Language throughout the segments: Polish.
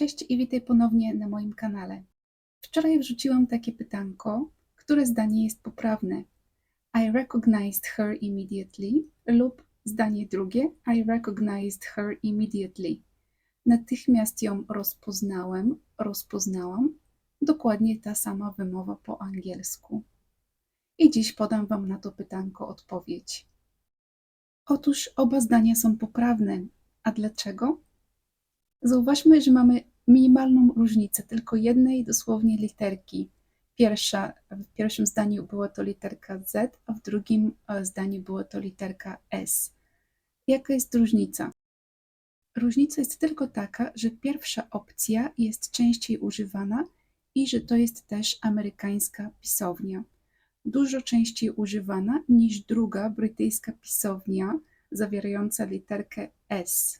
Cześć i witaj ponownie na moim kanale. Wczoraj wrzuciłam takie pytanko, które zdanie jest poprawne. I recognized her immediately lub zdanie drugie I recognized her immediately. Natychmiast ją rozpoznałem, rozpoznałam. Dokładnie ta sama wymowa po angielsku. I dziś podam Wam na to pytanko odpowiedź. Otóż oba zdania są poprawne. A dlaczego? Zauważmy, że mamy minimalną różnicę, tylko jednej dosłownie literki. Pierwsza, w pierwszym zdaniu była to literka Z, a w drugim e, zdaniu była to literka S. Jaka jest różnica? Różnica jest tylko taka, że pierwsza opcja jest częściej używana i że to jest też amerykańska pisownia. Dużo częściej używana niż druga brytyjska pisownia zawierająca literkę S.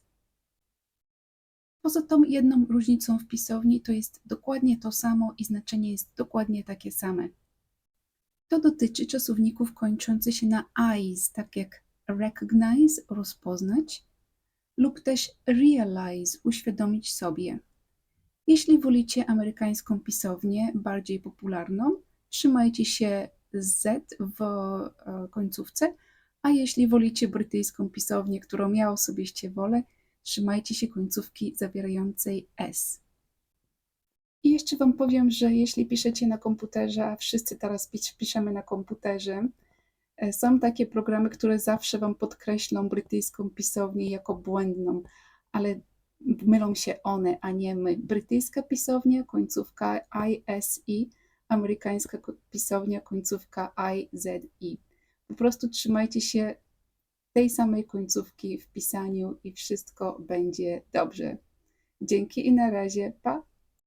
Poza tą jedną różnicą w pisowni to jest dokładnie to samo i znaczenie jest dokładnie takie same. To dotyczy czasowników kończących się na eyes, tak jak recognize, rozpoznać, lub też realize, uświadomić sobie. Jeśli wolicie amerykańską pisownię, bardziej popularną, trzymajcie się Z w e, końcówce, a jeśli wolicie brytyjską pisownię, którą ja osobiście wolę, trzymajcie się końcówki zawierającej S. I jeszcze Wam powiem, że jeśli piszecie na komputerze, a wszyscy teraz pisz- piszemy na komputerze, e, są takie programy, które zawsze Wam podkreślą brytyjską pisownię jako błędną, ale mylą się one, a nie my. Brytyjska pisownia, końcówka ISI, amerykańska pisownia, końcówka IZI. Po prostu trzymajcie się tej samej końcówki w pisaniu i wszystko będzie dobrze. Dzięki i na razie. Pa!